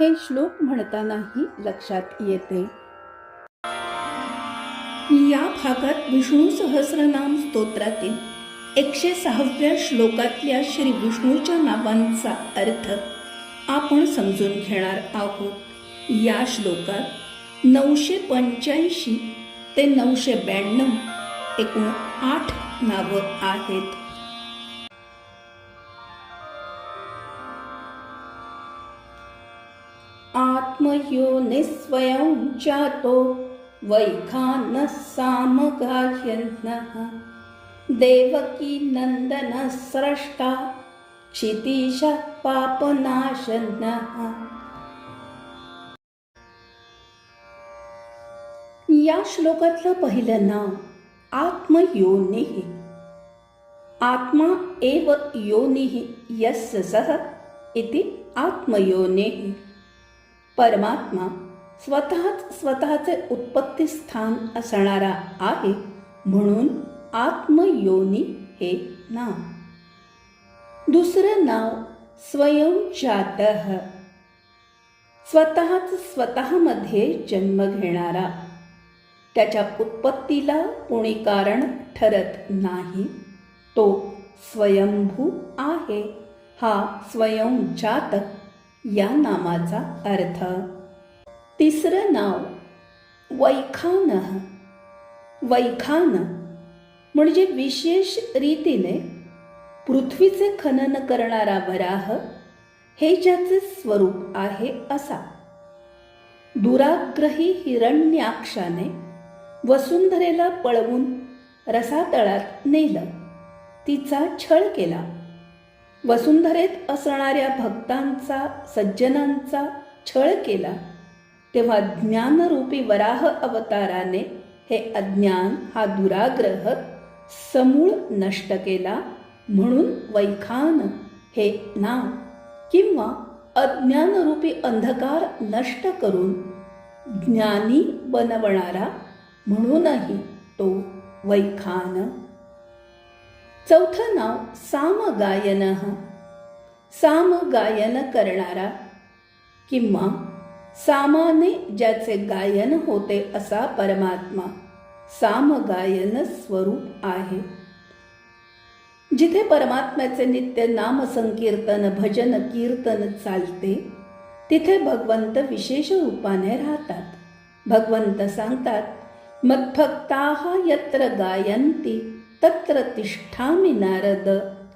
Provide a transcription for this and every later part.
हे श्लोक म्हणतानाही लक्षात येते. या भागात विष्णू सहस्रनाम स्तोत्रातील एकशे सहाव्या श्लोकातल्या श्री विष्णूच्या नावांचा अर्थ आपण समजून घेणार आहोत. या श्लोकात नऊशे पंच्याऐंशी ते नऊशे ब्याण्णव एकूण आठ नावं आहेत. आत्मयो निस्वयं जातो वैखानः सामगाह्यन्नः देवकी नन्दनः स्रष्टा क्षितीशः पापनाशनः या श्लोकातलं पहिलं नाव आत्मयोनिः। आत्मा एव योनिः यस्य सह इति आत्मयोनिः। परमात्मा स्वतःच स्वतःचे उत्पत्ती स्थान असणारा आहे म्हणून आत्मयोनी हे नाव. दुसरं नाव स्वयंजात स्वतःच स्वतःमध्ये जन्म घेणारा. त्याच्या उत्पत्तीला कोणी कारण ठरत नाही. तो स्वयंभू आहे. हा स्वयंजात या नामाचा अर्थ. तिसरं नाव वैखान वैखान म्हणजे विशेष रीतीने पृथ्वीचे खनन करणारा वराह हे ज्याचे स्वरूप आहे असा. दुराग्रही हिरण्याक्षाने वसुंधरेला पळवून रसातळात नेलं. तिचा छळ केला. वसुंधरेत असणाऱ्या भक्तांचा सज्जनांचा छळ केला. तेव्हा ज्ञानरूपी वराह अवताराने हे अज्ञान हा दुराग्रह समूळ नष्ट केला म्हणून वैखान हे नाव किंवा अज्ञानरूपी अंधकार नष्ट करून ज्ञानी बनवणारा म्हणूनही तो वैखान चौथं नाव सामगायन. सामगायन करणारा किंवा सामाने ज्याचे गायन होते असा परमात्मा सामगायन स्वरूप आहे. जिथे परमात्म्याचे नित्य नाम संकीर्तन भजन कीर्तन चालते तिथे भगवंत विशेष रूपाने राहतात. भगवंत सांगतात मत्फक्ता यत्र गायंती तत्र तिष्ठामि नारद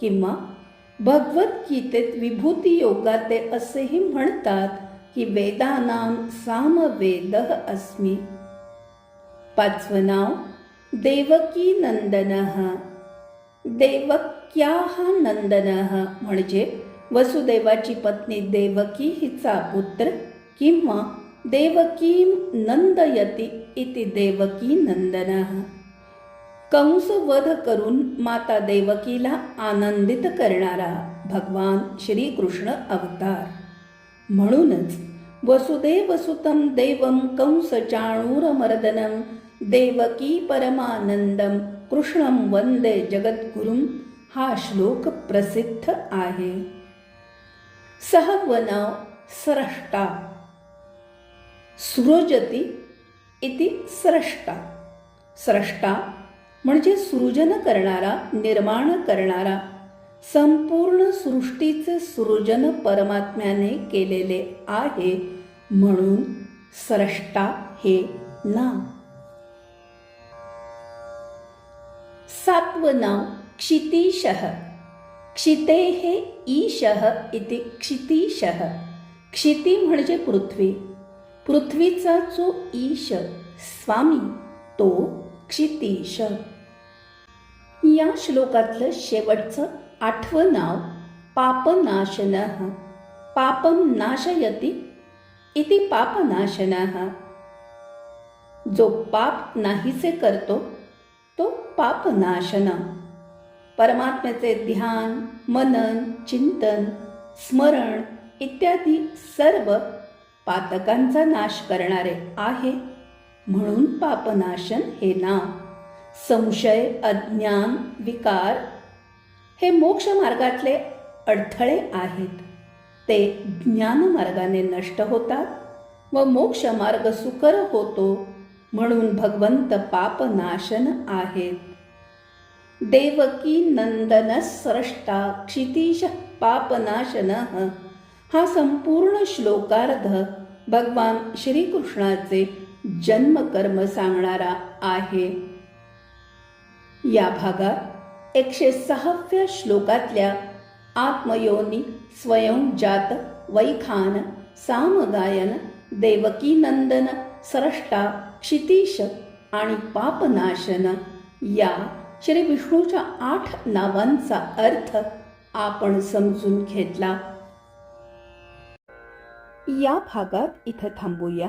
किंवा भगवद्गीतेत विभूती योगात ते असेही म्हणतात की वेदानाम सामवेद अस्मि. पाचवं नाव देवकी नंदन. देवक्या नंदन म्हणजे वसुदेवाची पत्नी देवकी हिचा पुत्र किंवा देवकीं नंदयती इति देवकी नंदन. कंस वध करून माता देवकीला आनंदित करणारा भगवान श्रीकृष्ण अवतार. म्हणूनच वसुदेव सुतम देवम कंस चाणूरमर्दनम देवकी परमानंदम कृष्णम वंदे जगद्गुरुम हा श्लोक प्रसिद्ध आहे. सह नाव स्रष्टा. सृजती इति स्रष्टा. स्रष्टा म्हणजे सृजन करणारा निर्माण करणारा संपूर्ण सृष्टीचे सृजन परमात्म्याने केलेले आहे म्हणून स्रष्टा हे नाव. सात्व नाव क्षिते हे ईशः इति क्षितीशः. क्षिती म्हणजे पृथ्वी. पृथ्वीचा जो ईश स्वामी तो क्षितीश. या श्लोकातलं शेवटचं आठवं नाव पापनाशनः. पापं नाशयति इति पापनाशनः. जो पाप नाहीसे करतो तो पापनाशन. परमात्म्याचे ध्यान मनन चिंतन स्मरण इत्यादी सर्व पातकांचा नाश करणारे आहे. म्हणून पापनाशन हे नाव संशय अज्ञान विकार हे मोक्ष मार्गातले अडथळे आहेत. ते ज्ञान मार्गाने नष्ट होतात व मोक्ष मार्ग सुकर होतो म्हणून भगवंत पापनाशन आहेत. देवकी नंदन स्रष्टा क्षितिश पापनाशन हा संपूर्ण श्लोकार्ध भगवान श्रीकृष्णाचे जन्मकर्म सांगणारा आहे. या भागात एकशे सहाव्या श्लोकातल्या आत्मयोनी स्वयंजात वैखान सामगायन देवकी नंदन स्रष्टा क्षितिश आणि पापनाशन. या श्री विष्णूच्या आठ नावांचा अर्थ आपण समजून घेतला. या भागात इथं थांबूया.